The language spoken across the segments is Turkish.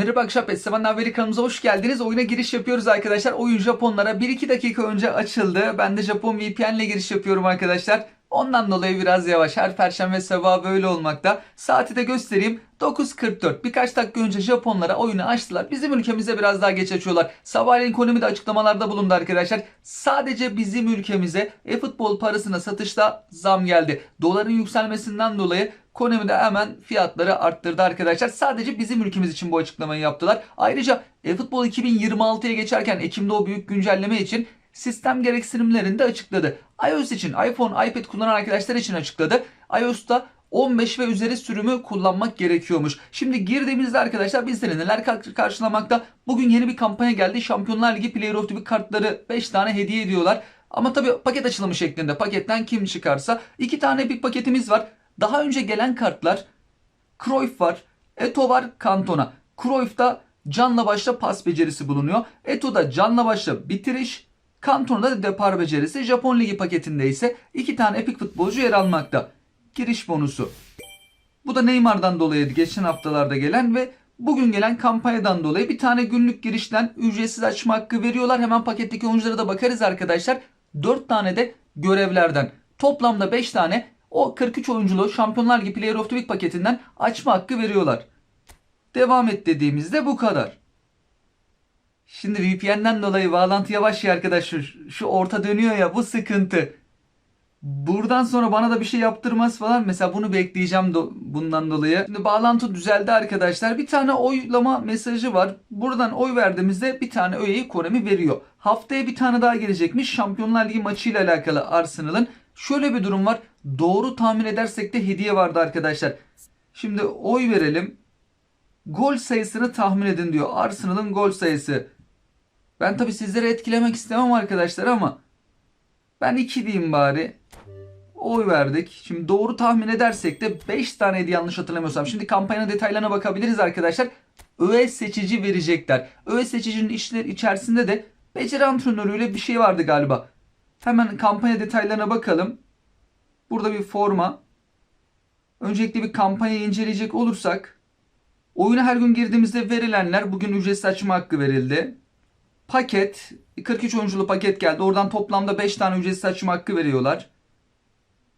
Merhaba Akşap Seven Haberi kanalımıza hoş geldiniz. Oyuna giriş yapıyoruz arkadaşlar. Oyun Japonlara 1-2 dakika önce açıldı. Ben de Japon VPN ile giriş yapıyorum arkadaşlar. Ondan dolayı biraz yavaş. Her perşembe sabahı böyle olmakta. Saati de göstereyim. 9.44. Birkaç dakika önce Japonlara oyunu açtılar. Bizim ülkemize biraz daha geç açıyorlar. Sabahleyin Konami de açıklamalarda bulundu arkadaşlar. Sadece bizim ülkemize e-futbol parasına satışta zam geldi. Doların yükselmesinden dolayı Konami de hemen fiyatları arttırdı arkadaşlar. Sadece bizim ülkemiz için bu açıklamayı yaptılar. Ayrıca eFootball 2026'ya geçerken Ekim'de o büyük güncelleme için sistem gereksinimlerini de açıkladı. iOS için iPhone, iPad kullanan arkadaşlar için açıkladı. iOS'ta 15 ve üzeri sürümü kullanmak gerekiyormuş. Şimdi girdiğimizde arkadaşlar bizleri neler kar- karşılamakta? Bugün yeni bir kampanya geldi. Şampiyonlar Ligi Player of the Week kartları 5 tane hediye ediyorlar. Ama tabii paket açılımı şeklinde paketten kim çıkarsa. 2 tane bir paketimiz var. Daha önce gelen kartlar Cruyff var, Eto var, Cantona. Cruyff'ta canla başla pas becerisi bulunuyor. Eto'da canla başla bitiriş, Cantona'da da depar becerisi. Japon Ligi paketinde ise iki tane epik futbolcu yer almakta. Giriş bonusu. Bu da Neymar'dan dolayıydı geçen haftalarda gelen ve bugün gelen kampanyadan dolayı bir tane günlük girişten ücretsiz açma hakkı veriyorlar. Hemen paketteki oyunculara da bakarız arkadaşlar. 4 tane de görevlerden. Toplamda 5 tane o 43 oyunculu Şampiyonlar Ligi Player of the Week paketinden açma hakkı veriyorlar. Devam et dediğimizde bu kadar. Şimdi VPN'den dolayı bağlantı yavaş ya arkadaş şu, şu orta dönüyor ya bu sıkıntı. Buradan sonra bana da bir şey yaptırmaz falan. Mesela bunu bekleyeceğim do- bundan dolayı. Şimdi bağlantı düzeldi arkadaşlar. Bir tane oylama mesajı var. Buradan oy verdiğimizde bir tane öğeyi Konami veriyor. Haftaya bir tane daha gelecekmiş. Şampiyonlar Ligi maçıyla alakalı Arsenal'ın. Şöyle bir durum var. Doğru tahmin edersek de hediye vardı arkadaşlar. Şimdi oy verelim. Gol sayısını tahmin edin diyor. Arsenal'ın gol sayısı. Ben tabi sizleri etkilemek istemem arkadaşlar ama ben 2 diyeyim bari. Oy verdik. Şimdi doğru tahmin edersek de 5 taneydi yanlış hatırlamıyorsam. Şimdi kampanyanın detaylarına bakabiliriz arkadaşlar. Öğe seçici verecekler. Öğe seçicinin işler içerisinde de beceri antrenörüyle bir şey vardı galiba. Hemen kampanya detaylarına bakalım. Burada bir forma. Öncelikle bir kampanyayı inceleyecek olursak oyuna her gün girdiğimizde verilenler bugün ücretsiz açma hakkı verildi. Paket 43 oyunculu paket geldi. Oradan toplamda 5 tane ücretsiz açma hakkı veriyorlar.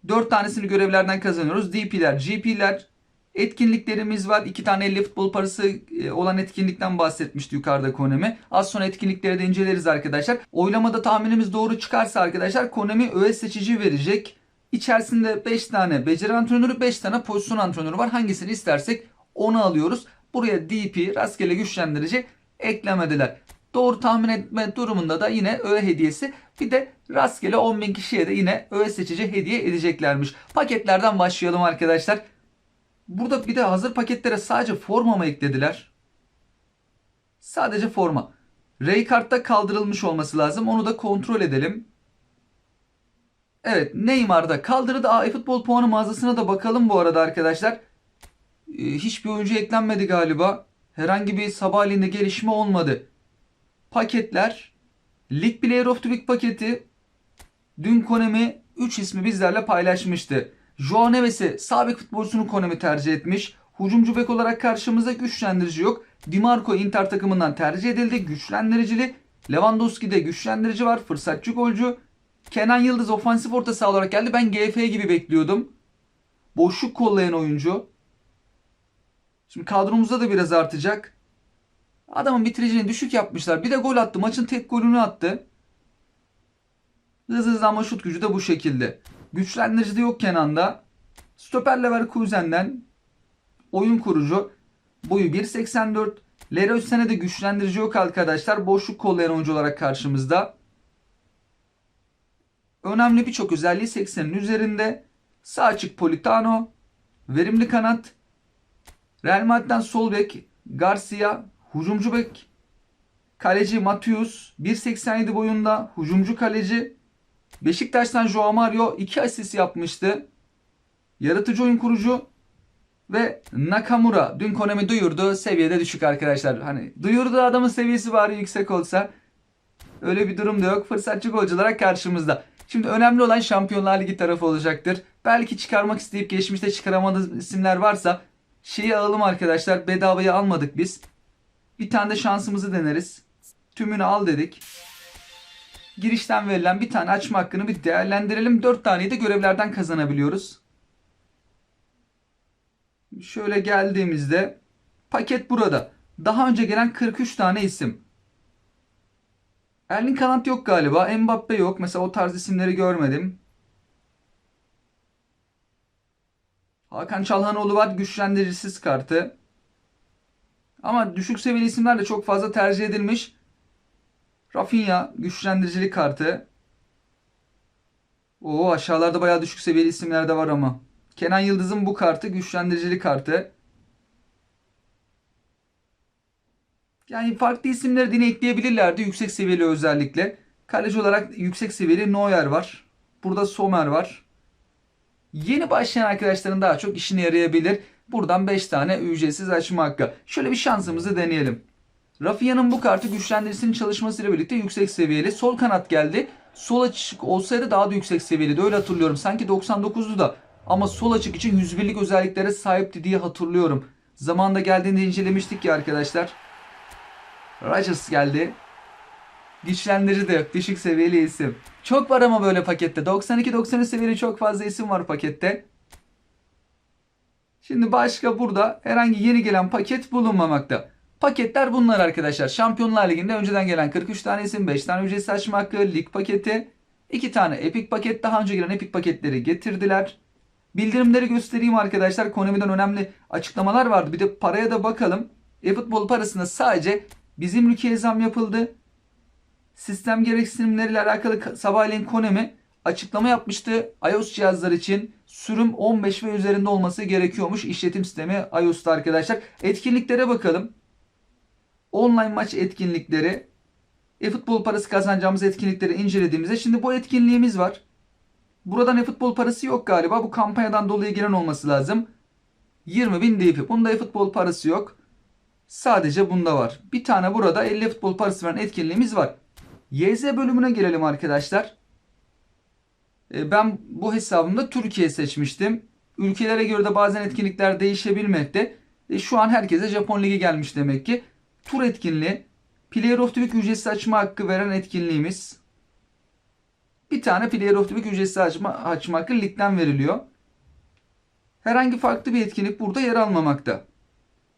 4 tanesini görevlerden kazanıyoruz. DP'ler, GP'ler, etkinliklerimiz var. 2 tane 50 futbol parası e, olan etkinlikten bahsetmişti yukarıda Konami. Az sonra etkinlikleri de inceleriz arkadaşlar. Oylamada tahminimiz doğru çıkarsa arkadaşlar Konami öğe seçici verecek. İçerisinde 5 tane beceri antrenörü, 5 tane pozisyon antrenörü var. Hangisini istersek onu alıyoruz. Buraya DP, rastgele güçlendirici eklemediler. Doğru tahmin etme durumunda da yine öğe hediyesi bir de rastgele 10.000 kişiye de yine öğe seçici hediye edeceklermiş. Paketlerden başlayalım arkadaşlar. Burada bir de hazır paketlere sadece forma mı eklediler? Sadece forma. Ray kartta kaldırılmış olması lazım. Onu da kontrol edelim. Evet Neymar'da kaldırdı. Aa, futbol puanı mağazasına da bakalım bu arada arkadaşlar. Ee, hiçbir oyuncu eklenmedi galiba. Herhangi bir sabahleyin gelişme olmadı. Paketler. League Player of the Week paketi. Dün Konami 3 ismi bizlerle paylaşmıştı. Joao Neves'i sabit futbolcusunu Konami tercih etmiş. Hucumcu bek olarak karşımızda güçlendirici yok. Dimarco Inter takımından tercih edildi. Güçlendiricili. Lewandowski'de güçlendirici var. Fırsatçı golcü. Kenan Yıldız ofansif orta saha olarak geldi. Ben GF gibi bekliyordum. Boşluk kollayan oyuncu. Şimdi kadromuzda da biraz artacak. Adamın bitiricini düşük yapmışlar. Bir de gol attı. Maçın tek golünü attı. Hız hızlanma şut gücü de bu şekilde. Güçlendirici de yok Kenan'da. Stoper Leverkusen'den oyun kurucu. Boyu 1.84. Leroy Sané'de güçlendirici yok arkadaşlar. Boşluk kollayan oyuncu olarak karşımızda. Önemli birçok özelliği 80'in üzerinde. Sağ açık Politano. Verimli kanat. Real Madrid'den sol bek Garcia. Hucumcu bek. Kaleci Matius. 1.87 boyunda. Hucumcu kaleci. Beşiktaş'tan Joao Mario 2 asist yapmıştı. Yaratıcı oyun kurucu ve Nakamura dün Konami duyurdu seviyede düşük arkadaşlar. Hani duyurdu adamın seviyesi bari yüksek olsa. Öyle bir durum da yok. Fırsatçı golcü olarak karşımızda. Şimdi önemli olan Şampiyonlar Ligi tarafı olacaktır. Belki çıkarmak isteyip geçmişte çıkaramadığımız isimler varsa şeyi alalım arkadaşlar. Bedavaya almadık biz. Bir tane de şansımızı deneriz. Tümünü al dedik. Girişten verilen bir tane açma hakkını bir değerlendirelim. 4 taneyi de görevlerden kazanabiliyoruz. Şöyle geldiğimizde paket burada. Daha önce gelen 43 tane isim. Erling Haaland yok galiba. Mbappe yok. Mesela o tarz isimleri görmedim. Hakan Çalhanoğlu var. Güçlendiricisiz kartı. Ama düşük seviyeli isimler de çok fazla tercih edilmiş. Rafinha güçlendiricilik kartı. Oo aşağılarda bayağı düşük seviyeli isimler de var ama. Kenan Yıldız'ın bu kartı güçlendiricilik kartı. Yani farklı isimleri yine ekleyebilirlerdi yüksek seviyeli özellikle. Kaleci olarak yüksek seviyeli Neuer var. Burada Sommer var. Yeni başlayan arkadaşların daha çok işine yarayabilir. Buradan 5 tane ücretsiz açma hakkı. Şöyle bir şansımızı deneyelim. Rafinha'nın bu kartı güçlendiricisinin çalışmasıyla birlikte yüksek seviyeli. Sol kanat geldi. Sol açık olsaydı daha da yüksek seviyeliydi. Öyle hatırlıyorum. Sanki 99'du da. Ama sol açık için 101'lik özelliklere sahipti diye hatırlıyorum. Zamanında geldiğinde incelemiştik ya arkadaşlar. Rodgers geldi. Güçlendirici de. Düşük seviyeli isim. Çok var ama böyle pakette. 92-93 seviyeli çok fazla isim var pakette. Şimdi başka burada herhangi yeni gelen paket bulunmamakta. Paketler bunlar arkadaşlar. Şampiyonlar Ligi'nde önceden gelen 43 tane isim, 5 tane ücretsiz açma hakkı, lig paketi, 2 tane Epic paket. Daha önce gelen Epic paketleri getirdiler. Bildirimleri göstereyim arkadaşlar. Konumiden önemli açıklamalar vardı. Bir de paraya da bakalım. E-futbol parasında sadece bizim ülkeye zam yapıldı. Sistem gereksinimleriyle alakalı sabahleyin Konemi açıklama yapmıştı. iOS cihazlar için sürüm 15 ve üzerinde olması gerekiyormuş işletim sistemi iOS'ta arkadaşlar. Etkinliklere bakalım. Online maç etkinlikleri, e-futbol parası kazanacağımız etkinlikleri incelediğimizde şimdi bu etkinliğimiz var. Buradan e-futbol parası yok galiba. Bu kampanyadan dolayı giren olması lazım. 20.000 DP. Bunda e-futbol parası yok. Sadece bunda var. Bir tane burada 50 futbol parası veren etkinliğimiz var. YZ bölümüne gelelim arkadaşlar. E, Ben bu hesabımda Türkiye seçmiştim. Ülkelere göre de bazen etkinlikler değişebilmekte. E, Şu an herkese Japon Ligi gelmiş demek ki. Tur etkinliği. Player of the Week ücretsiz açma hakkı veren etkinliğimiz. Bir tane Player of the Week ücretsiz açma, açma hakkı ligden veriliyor. Herhangi farklı bir etkinlik burada yer almamakta.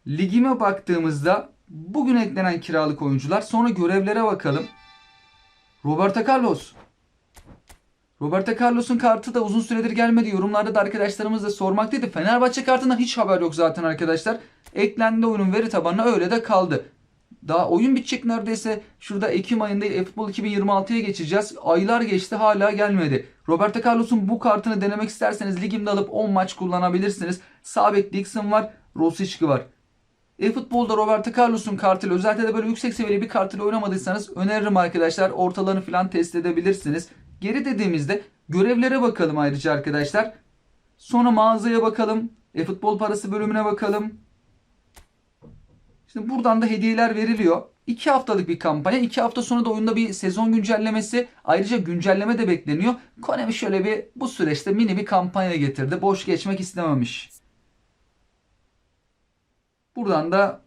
Ligime baktığımızda bugün eklenen kiralık oyuncular sonra görevlere bakalım. Roberto Carlos. Roberto Carlos'un kartı da uzun süredir gelmedi. Yorumlarda da arkadaşlarımız da sormaktaydı. Fenerbahçe kartından hiç haber yok zaten arkadaşlar. Eklendi oyunun veri tabanına öyle de kaldı. Daha oyun bitecek neredeyse. Şurada Ekim ayında eFootball 2026'ya geçeceğiz. Aylar geçti hala gelmedi. Roberto Carlos'un bu kartını denemek isterseniz ligimde alıp 10 maç kullanabilirsiniz. Sabek Dixon var. Rosicki var. E-futbolda Roberto Carlos'un kartıyla özellikle de böyle yüksek seviyeli bir kartıyla oynamadıysanız öneririm arkadaşlar. Ortalarını falan test edebilirsiniz. Geri dediğimizde görevlere bakalım ayrıca arkadaşlar. Sonra mağazaya bakalım. E-futbol parası bölümüne bakalım. Şimdi buradan da hediyeler veriliyor. 2 haftalık bir kampanya. 2 hafta sonra da oyunda bir sezon güncellemesi. Ayrıca güncelleme de bekleniyor. Konami şöyle bir bu süreçte mini bir kampanya getirdi. Boş geçmek istememiş. Buradan da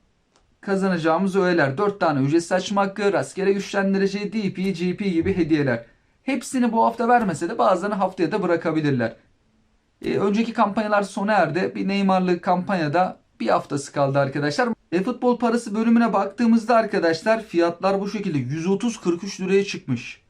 kazanacağımız öğeler. 4 tane ücretsiz açma hakkı, rastgele güçlendirici, DP, GP gibi hediyeler. Hepsini bu hafta vermese de bazılarını haftaya da bırakabilirler. E, önceki kampanyalar sona erdi. Bir Neymar'lı kampanyada bir haftası kaldı arkadaşlar. E-futbol parası bölümüne baktığımızda arkadaşlar fiyatlar bu şekilde 130-43 liraya çıkmış.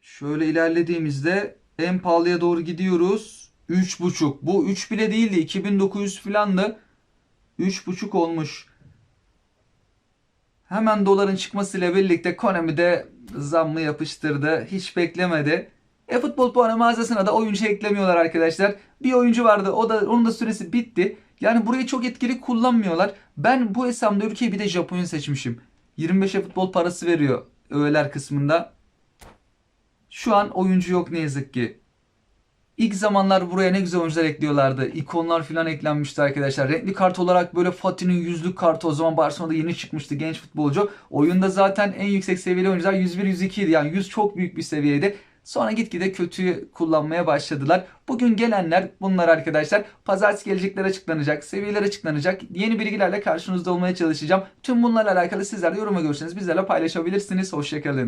Şöyle ilerlediğimizde en pahalıya doğru gidiyoruz. 3.5. Bu 3 bile değildi. 2900 filandı. 3.5 olmuş. Hemen doların çıkmasıyla birlikte Konami de zammı yapıştırdı. Hiç beklemedi. E-futbol puanı mağazasına da oyuncu eklemiyorlar arkadaşlar. Bir oyuncu vardı. O da onun da süresi bitti. Yani burayı çok etkili kullanmıyorlar. Ben bu hesabımda ülkeyi bir de Japonya seçmişim. 25 e-futbol parası veriyor öğeler kısmında. Şu an oyuncu yok ne yazık ki. İlk zamanlar buraya ne güzel oyuncular ekliyorlardı. İkonlar falan eklenmişti arkadaşlar. Renkli kart olarak böyle Fatih'in yüzlük kartı o zaman Barcelona'da yeni çıkmıştı genç futbolcu. Oyunda zaten en yüksek seviyeli oyuncular 101-102 idi. Yani 100 çok büyük bir seviyeydi. Sonra gitgide kötüyü kullanmaya başladılar. Bugün gelenler bunlar arkadaşlar. Pazartesi gelecekler açıklanacak. Seviyeler açıklanacak. Yeni bilgilerle karşınızda olmaya çalışacağım. Tüm bunlarla alakalı sizler de yorum ve görüşlerinizi bizlerle paylaşabilirsiniz. Hoşçakalın.